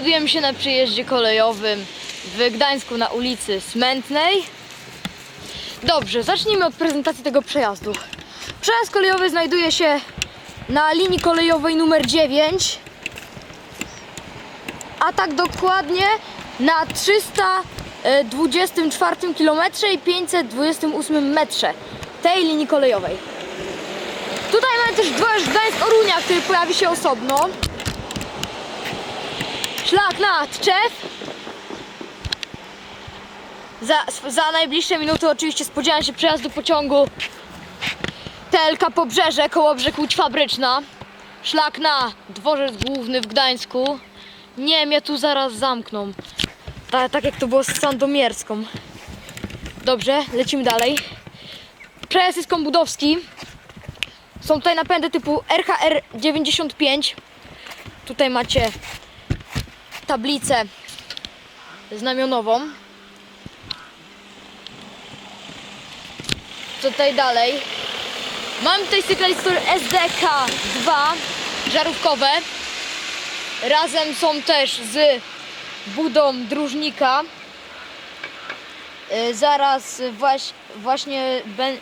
Znajdujemy się na przejeździe kolejowym w Gdańsku na ulicy Smętnej. Dobrze, zacznijmy od prezentacji tego przejazdu. Przejazd kolejowy znajduje się na linii kolejowej numer 9, a tak dokładnie na 324 km i 528 metrze tej linii kolejowej. Tutaj mamy też dworzec Gdańsk-Orunia, który pojawi się osobno. Szlak na Tczew. Za, za najbliższe minuty oczywiście spodziewam się przejazdu pociągu TLK Pobrzeże, koło brzeg Łódź Fabryczna. Szlak na dworzec główny w Gdańsku. Nie, mnie tu zaraz zamkną. Tak, tak jak to było z Sandomierską. Dobrze, lecimy dalej. Przejazd jest kombudowski. Są tutaj napędy typu RHR 95. Tutaj macie tablicę znamionową. Tutaj dalej? Mam tutaj sygnalizator SDK2 żarówkowe. Razem są też z budą dróżnika. Y, Zaraz waś, właśnie ben,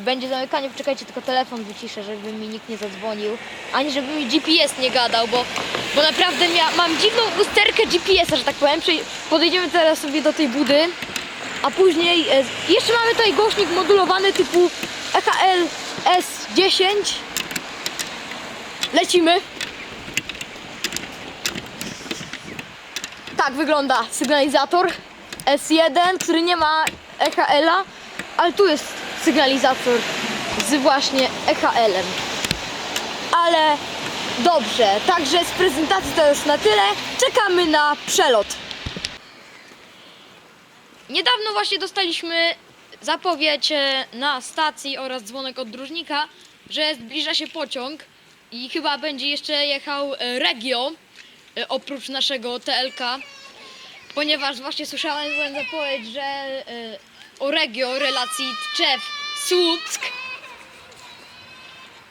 będzie zamykanie. Poczekajcie, tylko telefon wyciszę, żeby mi nikt nie zadzwonił. Ani żeby mi GPS nie gadał, bo, bo naprawdę mam dziwną usterkę GPS-a, że tak powiem. Podejdziemy teraz sobie do tej budy. A później e, jeszcze mamy tutaj głośnik modulowany typu EKL S10. Lecimy. Tak wygląda sygnalizator S1, który nie ma EKL-a, ale tu jest sygnalizator z właśnie EKL-em. Ale dobrze, także z prezentacji to już na tyle. Czekamy na przelot. Niedawno właśnie dostaliśmy zapowiedź e, na stacji oraz dzwonek od dróżnika, że zbliża się pociąg i chyba będzie jeszcze jechał e, Regio e, oprócz naszego TLK, ponieważ właśnie słyszałem byłem zapowiedź, że o Regio relacji Tczew-Słupsk.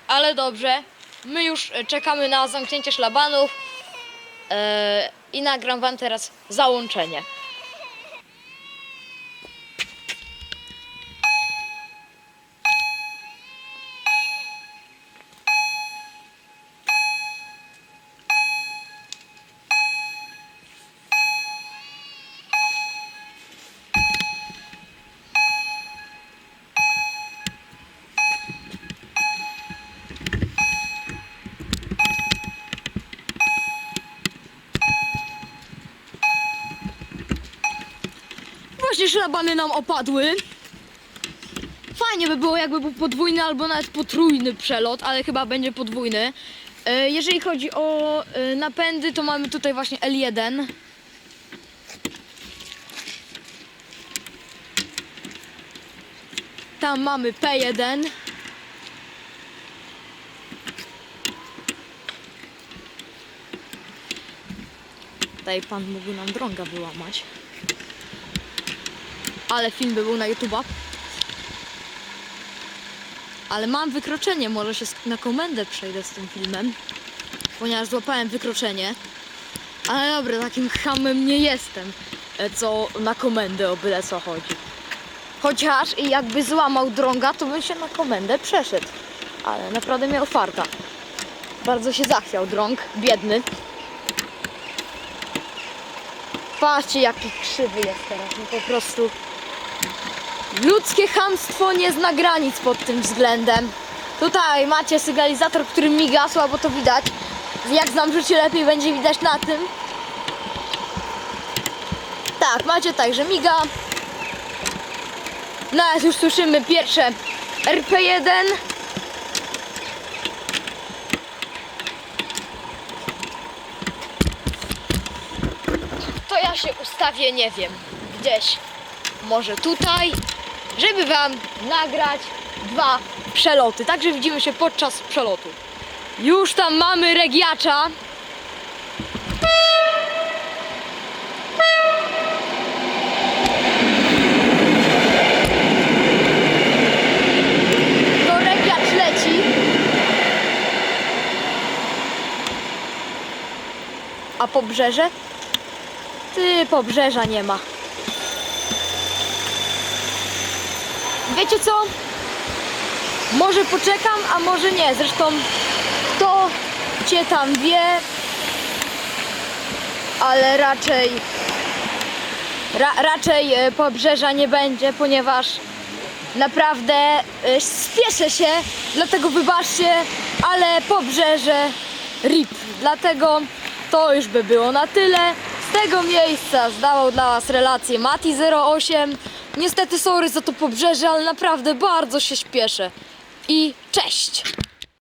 Ale dobrze, my już e, czekamy na zamknięcie szlabanów e, i nagram wam teraz załączenie. Szlabany nam opadły. Fajnie by było, jakby był podwójny albo nawet potrójny przelot, ale chyba będzie podwójny. E, Jeżeli chodzi o e, napędy, to mamy tutaj właśnie L1. Tam mamy P1. Tutaj pan mógł nam drąga wyłamać ale film by był na YouTube'a. Ale mam wykroczenie, może się na komendę przejdę z tym filmem, ponieważ złapałem wykroczenie. Ale dobra, takim hamem nie jestem, e, co na komendę o byle co chodzi. Chociaż i jakby złamał drąga, to bym się na komendę przeszedł. Ale naprawdę miał farta. Bardzo się zachwiał drąg, biedny. Patrzcie jaki krzywy jest teraz, no po prostu ludzkie chamstwo nie zna granic pod tym względem. Tutaj macie sygnalizator, który miga, słabo to widać. Jak znam życie lepiej będzie widać na tym. Tak, macie tak, że miga. Nawet już słyszymy pierwsze RP1. to ja się ustawię, nie wiem, gdzieś, może tutaj, żeby Wam nagrać dwa przeloty. Także widzimy się podczas przelotu. Już tam mamy regiacza. To regiacz leci. A pobrzeże Ty, pobrzeża nie ma. Wiecie co? Może poczekam, a może nie. Zresztą kto cię tam wie, ale raczej ra, raczej e, pobrzeża nie będzie, ponieważ naprawdę e, spieszę się, dlatego wybaczcie, ale pobrzeże RIP. Dlatego to już by było na tyle. Z tego miejsca zdawał dla Was relację Mati08. Niestety sorry za to pobrzeże, ale naprawdę bardzo się śpieszę. I cześć!